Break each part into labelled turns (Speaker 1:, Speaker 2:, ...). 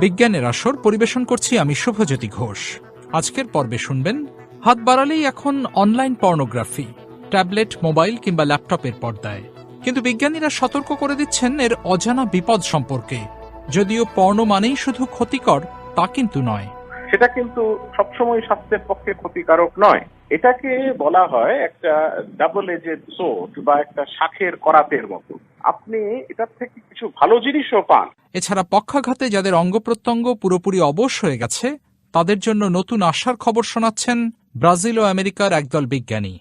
Speaker 1: বিজ্ঞানের আসর পরিবেশন করছি আমি শুভজ্যোতি ঘোষ। আজকের পর্বে শুনবেন, হাত বাড়ালেই এখন অনলাইন পর্নোগ্রাফি, ট্যাবলেট, মোবাইল কিংবা ল্যাপটপের পর্দায়। কিন্তু বিজ্ঞানীরা সতর্ক করে দিচ্ছেন এর অজানা বিপদ সম্পর্কে। যদিও পর্ণ মানেই শুধু ক্ষতিকর, তা কিন্তু নয়।
Speaker 2: সেটা কিন্তু সবসময় স্বাস্থ্যের পক্ষে ক্ষতিকারক নয়। এটাকে বলা হয় একটা ডাবল এজেড সোট বা একটা শাখের করাতের মতো। আপনি এটার থেকে কিছু ভালো জিনিসও পান।
Speaker 1: এছাড়া পক্ষাঘাতে যাদের অঙ্গ প্রত্যঙ্গ পুরোপুরি অবশ হয়ে গেছে, তাদের জন্য নতুন আশার খবর শোনাচ্ছেন ব্রাজিল ও আমেরিকার একদল বিজ্ঞানী।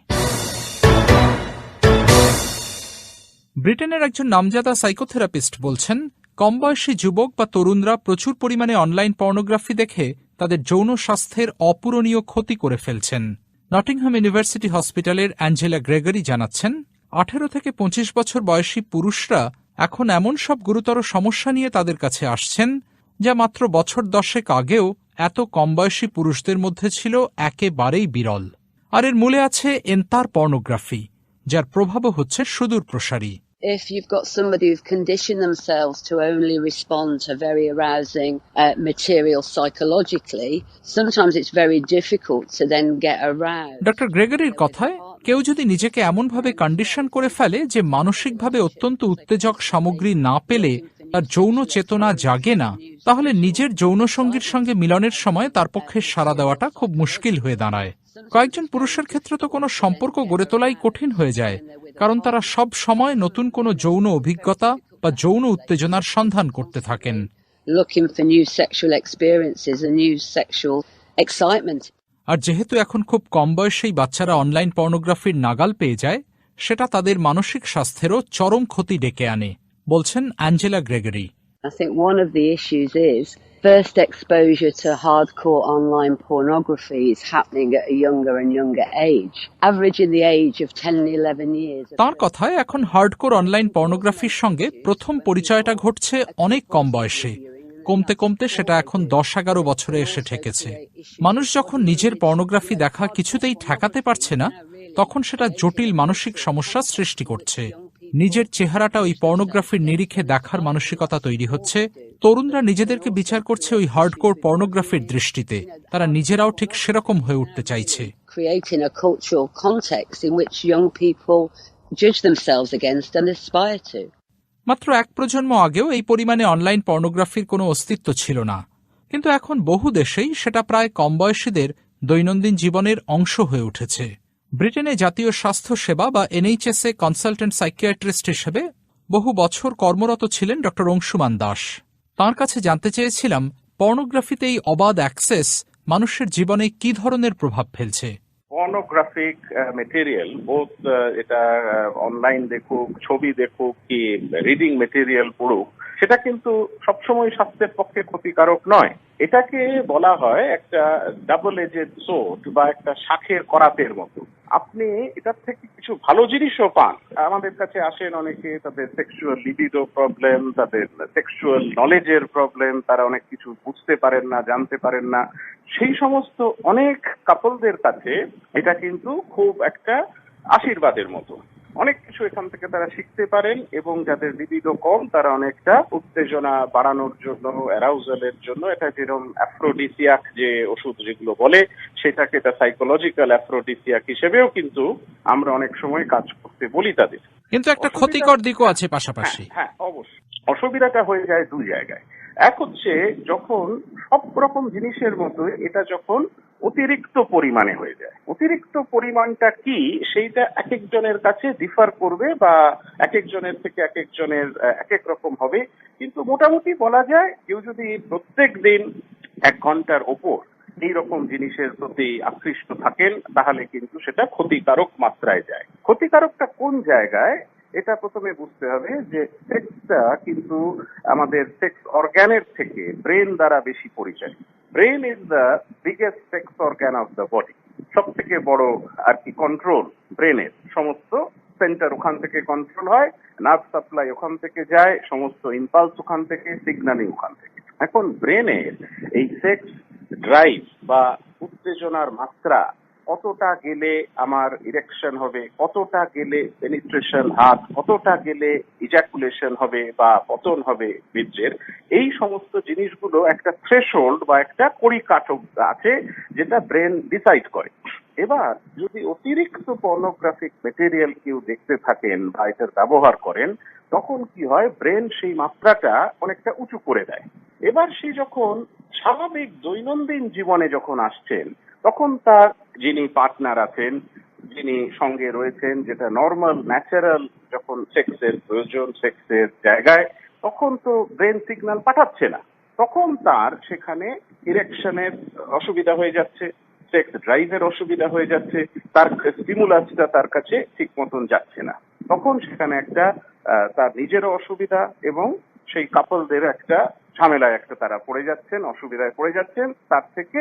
Speaker 1: ব্রিটেনের একজন নামজাদা সাইকোথেরাপিস্ট বলছেন কম বয়সী যুবক বা তরুণরা প্রচুর পরিমাণে অনলাইন পর্নোগ্রাফি দেখে তাদের যৌন স্বাস্থ্যের অপূরণীয় ক্ষতি করে ফেলছেন। নটিংহাম ইউনিভার্সিটি হসপিটালের অ্যাঞ্জেলা গ্রেগরি জানাচ্ছেন, আঠেরো থেকে পঁচিশ বছর বয়সী পুরুষরা এখন এমন সব গুরুতর সমস্যা নিয়ে তাদের কাছে আসছেন, যা মাত্র বছর দশেক আগেও এত কম বয়সী পুরুষদের মধ্যে ছিল একেবারেই বিরল। আর এর মূলে আছে এন্তার পর্নোগ্রাফি, যার প্রভাবও হচ্ছে সুদূর প্রসারী
Speaker 3: if you've got somebody who've conditioned themselves to only respond to very arousing uh, material psychologically, sometimes it's very difficult to then get aroused.
Speaker 1: Doctor গ্রেগরির কথায় কেউ যদি নিজেকে এমনভাবে কন্ডিশন করে ফেলে যে মানসিকভাবে অত্যন্ত উত্তেজক সামগ্রী না পেলে তার যৌন চেতনা জাগে না তাহলে নিজের যৌন সঙ্গীর সঙ্গে মিলনের সময় তার পক্ষে সাড়া দেওয়াটা খুব মুশকিল হয়ে দাঁড়ায়। কয়েকজন পুরুষের ক্ষেত্রে তো কোনো সম্পর্ক গড়ে তোলাই কঠিন হয়ে যায়। কারণ তারা সব সময় নতুন কোনো যৌন অভিজ্ঞতা বা যৌন উত্তেজনার সন্ধান করতে থাকেন. আর যেহেতু এখন খুব কম বয়সেই বাচ্চারা অনলাইন পর্নোগ্রাফির নাগাল পেয়ে যায় সেটা তাদের মানসিক স্বাস্থ্যেরও চরম ক্ষতি ডেকে আনে বলছেন Angela Gregory
Speaker 3: I think one of the issues is first exposure to hardcore online pornography is happening at a younger and younger age. Averaging the age of 10 and 11 years.
Speaker 1: তার কথায় এখন হার্ডকোর অনলাইন পর্নোগ্রাফির সঙ্গে প্রথম পরিচয়টা ঘটছে অনেক কম বয়সে কমতে কমতে সেটা এখন দশ এগারো বছরে এসে ঠেকেছে মানুষ যখন নিজের পর্নোগ্রাফি দেখা কিছুতেই ঠেকাতে পারছে না, তখন সেটা জটিল মানসিক সমস্যা সৃষ্টি করছে নিজের চেহারাটা ওই পর্নোগ্রাফির নিরিখে দেখার মানসিকতা তৈরি হচ্ছে। তরুণরা নিজেদেরকে বিচার করছে ওই হার্ডকোর পর্নোগ্রাফির দৃষ্টিতে। তারা নিজেরাও ঠিক সেরকম হয়ে উঠতে চাইছে. মাত্র এক প্রজন্ম আগেও এই পরিমাণে অনলাইন পর্নোগ্রাফির কোনো অস্তিত্ব ছিল না। কিন্তু এখন বহু দেশেই সেটা প্রায় কম বয়সীদের দৈনন্দিন জীবনের অংশ হয়ে উঠেছে। ব্রিটেনে জাতীয় স্বাস্থ্য সেবা বা এ কনসালটেন্ট সাইকিয়াট্রিস্ট হিসেবে বহু বছর কর্মরত ছিলেন ড অংশুমান দাস। তার কাছে জানতে চেয়েছিলাম, পর্নোগ্রাফিতে এই অবাধ অ্যাক্সেস মানুষের জীবনে কি ধরনের প্রভাব ফেলছে?
Speaker 2: পর্নোগ্রাফিক মেটেরিয়াল বোধ এটা অনলাইন দেখুক, ছবি দেখুক কি রিডিং মেটেরিয়াল পড়ুক সেটা কিন্তু সবসময় স্বাস্থ্যের পক্ষে ক্ষতিকারক নয়। এটাকে বলা হয় একটা ডাবল এজেড সোট বা একটা শাখের করাতের মতো। আপনি এটার থেকে কিছু ভালো জিনিসও পান। আমাদের কাছে আসেন অনেকে, তাদের সেক্সুয়াল লিবিডো প্রবলেম তাদের সেক্সুয়াল নলেজের প্রবলেম তারা অনেক কিছু বুঝতে পারেন না, জানতে পারেন না। সেই সমস্ত অনেক কাপলদের কাছে এটা কিন্তু খুব একটা আশীর্বাদের মতো। অনেক কিছু এখান থেকে তারা শিখতে পারেন এবং যাদের লিবিডো কম তারা অনেকটা উত্তেজনা বাড়ানোর জন্য অ্যারাউজালের জন্য এটা যেরকম অ্যাফ্রোডিসিয়াক যে ওষুধ যেগুলো বলে সেটাকে এটা সাইকোলজিক্যাল অ্যাফ্রোডিসিয়াক হিসেবেও কিন্তু আমরা অনেক সময় কাজ করতে বলি তাদের।
Speaker 1: কিন্তু একটা ক্ষতিকর দিকও আছে পাশাপাশি।
Speaker 2: হ্যাঁ হ্যাঁ, অবশ্যই। অসুবিধাটা হয়ে যায় দুই জায়গায়। এক হচ্ছে যখন সব রকম জিনিসের মতো এটা যখন অতিরিক্ত পরিমাণে হয়ে যায়। অতিরিক্ত পরিমাণটা কি? সেইটা এক একজনের কাছে ডিফার করবে বা এক একজনের থেকে এক একজনের এক এক রকম হবে। কিন্তু মোটামুটি বলা যায়, কেউ যদি প্রত্যেক দিন এক ঘণ্টার ওপর এই রকম জিনিসের প্রতি আকৃষ্ট থাকেন, তাহলে কিন্তু সেটা ক্ষতিকারক মাত্রায় যায়। ক্ষতিকারকটা কোন জায়গায়? এটা প্রথমে বুঝতে হবে যে সেক্সটা কিন্তু আমাদের সেক্স অর্গ্যানের থেকে ব্রেন দ্বারা বেশি পরিচালিত। Brain is the biggest sex organ of the body সব থেকে বড় আর কি কন্ট্রোল ব্রেনের সমস্ত সেন্টার ওখান থেকে কন্ট্রোল হয় নার্ভ সাপ্লাই ওখান থেকে যায়, সমস্ত ইম্পালস ওখান থেকে সিগনালিং ওখান থেকে। এখন ব্রেনের এই সেক্স ড্রাইভ বা উত্তেজনার মাত্রা কতটা গেলে আমার ইরেকশন হবে? কতটা গেলে পেনিট্রেশন হাত? কতটা গেলে ইজাকুলেশন হবে বা পতন হবে বীর্যের? এই সমস্ত জিনিসগুলো একটা থ্রেশহোল্ড বা একটা পরিকাঠো আছে যেটা ব্রেন ডিসাইড করে। এবার যদি অতিরিক্ত পর্নোগ্রাফিক মেটেরিয়াল কেউ দেখতে থাকেন বা এটার ব্যবহার করেন, তখন কি হয়? ব্রেন সেই মাত্রাটা অনেকটা উঁচু করে দেয়। এবার সে যখন স্বাভাবিক দৈনন্দিন জীবনে যখন আসছেন, তখন তার যিনি পার্টনার আছেন, যিনি সঙ্গে রয়েছেন, যেটা নর্মাল ন্যাচারাল যখন সেক্সের প্রয়োজন সেক্সের জায়গায়, তখন তো ব্রেন সিগন্যাল পাঠাচ্ছে না। তখন তার সেখানে ইরেকশনের অসুবিধা হয়ে যাচ্ছে সেক্স ড্রাইভের অসুবিধা হয়ে যাচ্ছে, তার স্টিমুলাসটা তার কাছে ঠিক মতন যাচ্ছে না। তখন সেখানে একটা তার নিজেরও অসুবিধা এবং সেই কাপলদের একটা ঝামেলায় একটা তারা পড়ে যাচ্ছেন, অসুবিধায় পড়ে যাচ্ছেন। তার থেকে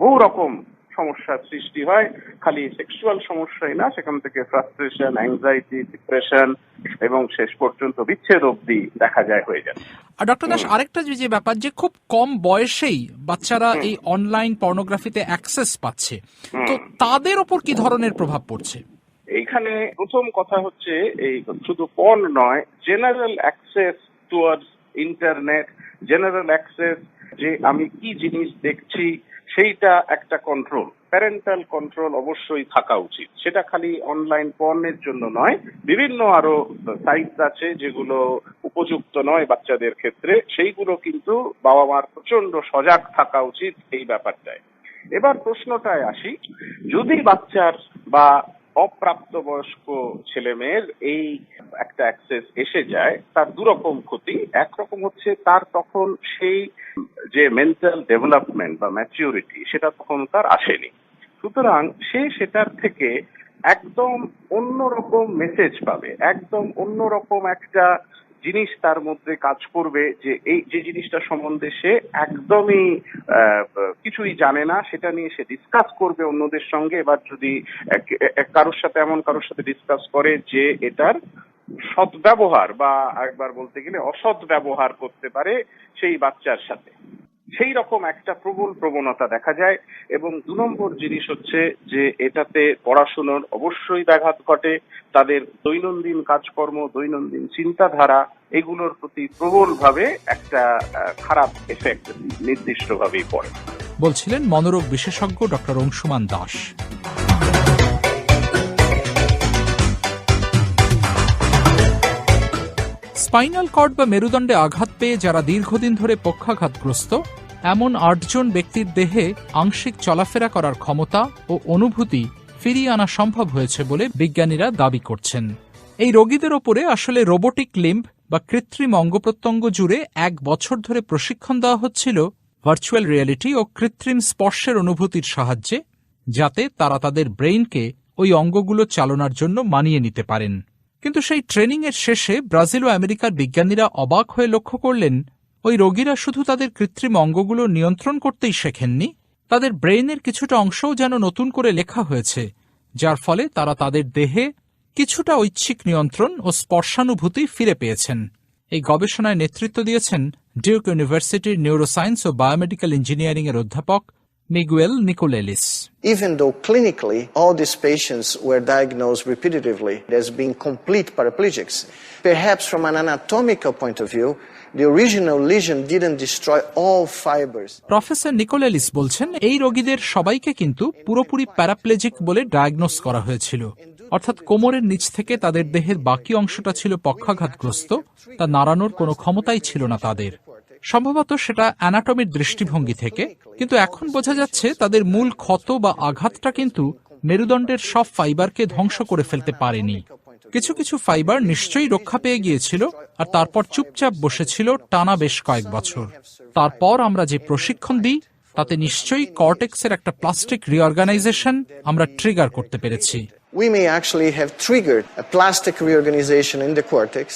Speaker 2: বহু রকম সমস্যার সৃষ্টি হয় খালি সেক্সুয়াল সমস্যাই না সেখান থেকে ফ্রাস্ট্রেশন অ্যাংজাইটি ডিপ্রেশন এবং শেষ পর্যন্ত বিচ্ছেদ অবধি দেখা যায় হয়ে যায়।
Speaker 1: আর ডক্টর দাস আরেকটা যে যে ব্যাপার যে খুব কম বয়সেই বাচ্চারা এই অনলাইন পর্নোগ্রাফিতে অ্যাক্সেস পাচ্ছে তো তাদের ওপর কি ধরনের প্রভাব পড়ছে?
Speaker 2: এইখানে প্রথম কথা হচ্ছে এই শুধু পণ নয় general access towards internet general access যে আমি কি জিনিস দেখছি সেইটা একটা কন্ট্রোল প্যারেন্টাল কন্ট্রোল অবশ্যই থাকা উচিত। সেটা খালি অনলাইন পণ্যের জন্য নয়, বিভিন্ন আরও সাইট আছে যেগুলো উপযুক্ত নয় বাচ্চাদের ক্ষেত্রে। সেইগুলো কিন্তু বাবা মার প্রচণ্ড সজাগ থাকা উচিত এই ব্যাপারটায়। এবার প্রশ্নটায় আসি, যদি বাচ্চার বা অপ্রাপ্তবয়স্ক ছেলে মেয়ের এই একটা অ্যাক্সেস এসে যায়, তার দুরকম ক্ষতি। একরকম হচ্ছে তার তখন সেই যে মেন্টাল ডেভেলপমেন্ট বা ম্যাচিউরিটি সেটা তখন তার আসেনি। সুতরাং সে সেটার থেকে একদম অন্যরকম মেসেজ পাবে, একদম অন্যরকম একটা জিনিস তার মধ্যে কাজ করবে যে এই যে জিনিসটা সম্বন্ধে সে একদমই কিছুই জানে না, সেটা নিয়ে সে ডিসকাস করবে অন্যদের সঙ্গে। এবার যদি কারোর সাথে, এমন কারোর সাথে ডিসকাস করে যে এটার সৎ ব্যবহার বা একবার বলতে গেলে অসৎ ব্যবহার করতে পারে সেই বাচ্চার সাথে। সেই রকম একটা প্রবল প্রবণতা দেখা যায় এবং দু নম্বর জিনিস হচ্ছে যে এটাতে পড়াশুনোর অবশ্যই ব্যাঘাত ঘটে, তাদের দৈনন্দিন কাজকর্ম, দৈনন্দিন চিন্তাধারা এগুলোর প্রতি প্রবলভাবে একটা খারাপ এফেক্ট নির্দিষ্টভাবেই পড়ে।
Speaker 1: বলছিলেন মনোরোগ বিশেষজ্ঞ doctor Anshuman Das. Spinal cord বা মেরুদণ্ডে আঘাত পেয়ে যারা দীর্ঘদিন ধরে পক্ষাঘাতগ্রস্ত, এমন আটজন ব্যক্তির দেহে আংশিক চলাফেরা করার ক্ষমতা ও অনুভূতি ফিরিয়ে আনা সম্ভব হয়েছে বলে বিজ্ঞানীরা দাবি করছেন। এই রোগীদের ওপরে আসলে রোবোটিক লিম্ব বা কৃত্রিম অঙ্গপ্রত্যঙ্গ জুড়ে এক বছর ধরে প্রশিক্ষণ দেওয়া হচ্ছিল ভার্চুয়াল রিয়েলিটি ও কৃত্রিম স্পর্শের অনুভূতির সাহায্যে, যাতে তারা তাদের ব্রেইনকে ওই অঙ্গগুলো চালনার জন্য মানিয়ে নিতে পারেন। কিন্তু সেই ট্রেনিং এর শেষে ব্রাজিল ও আমেরিকার বিজ্ঞানীরা অবাক হয়ে লক্ষ্য করলেন, ওই রোগীরা শুধু তাদের কৃত্রিম অঙ্গগুলো নিয়ন্ত্রণ করতেই শেখেননি, তাদের ব্রেইনের কিছুটা অংশও যেন নতুন করে লেখা হয়েছে, যার ফলে তারা তাদের দেহে কিছুটা ঐচ্ছিক নিয়ন্ত্রণ ও স্পর্শানুভূতি ফিরে পেয়েছেন। এই গবেষণায় নেতৃত্ব দিয়েছেন ডিউক ইউনিভার্সিটির নিউরোসায়েন্স ও বায়োমেডিক্যাল ইঞ্জিনিয়ারিং এর অধ্যাপক Miguel Nicolelis
Speaker 4: Even though clinically all these patients were diagnosed repetitively as being complete paraplegics, perhaps from an anatomical point of view, the original lesion didn't destroy all fibers.
Speaker 1: Professor Nicolelis বলছেন এই রোগীদের সবাইকে কিন্তু পুরোপুরি প্যারাপ্লেজিক বলে diagnose করা হয়েছিল অর্থাৎ কোমরের নিচ থেকে তাদের দেহের বাকি অংশটা ছিল পক্ষাঘাতগ্রস্ত তা নাড়ানোর কোনো ক্ষমতাই ছিল না তাদের সম্ভবত সেটা অ্যানাটমির দৃষ্টিভঙ্গি থেকে, কিন্তু এখন বোঝা যাচ্ছে তাদের মূল ক্ষত বা আঘাতটা কিন্তু মেরুদণ্ডের সব ফাইবারকে ধ্বংস করে ফেলতে পারেনি। কিছু কিছু ফাইবার নিশ্চয়ই রক্ষা পেয়ে গিয়েছিল, আর তারপর চুপচাপ বসেছিল টানা বেশ কয়েক বছর। তারপর আমরা যে প্রশিক্ষণ দিই, তাতে নিশ্চয়ই কর্টেক্সের একটা প্লাস্টিক রিঅর্গানাইজেশন আমরা ট্রিগার করতে পেরেছি।
Speaker 4: We may actually have triggered a plastic reorganization in the cortex.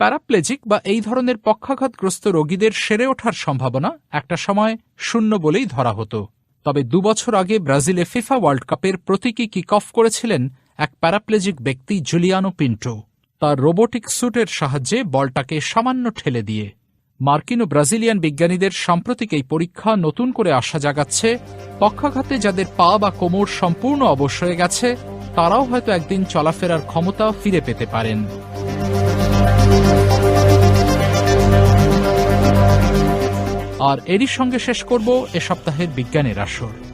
Speaker 1: প্যারাপ্লেজিক বা এই ধরনের পক্ষাঘাতগ্রস্ত রোগীদের সেরে ওঠার সম্ভাবনা একটা সময় শূন্য বলেই ধরা হতো। তবে দুবছর আগে ব্রাজিলে ফিফা ওয়ার্ল্ড কাপের প্রতীকী কিক অফ করেছিলেন এক প্যারাপ্লেজিক ব্যক্তি জুলিয়ানো পিন্টো। তার রোবোটিক স্যুটের সাহায্যে বলটাকে সামান্য ঠেলে দিয়ে। মার্কিন ও ব্রাজিলিয়ান বিজ্ঞানীদের সাম্প্রতিক এই পরীক্ষা নতুন করে আশা জাগাচ্ছে, পক্ষাঘাতে যাদের পা বা কোমর সম্পূর্ণ অবশ হয়ে গেছে, তারাও হয়তো একদিন চলাফেরার ক্ষমতা ফিরে পেতে পারেন। আর এরই সঙ্গে শেষ করব এ সপ্তাহের বিজ্ঞানের আসর।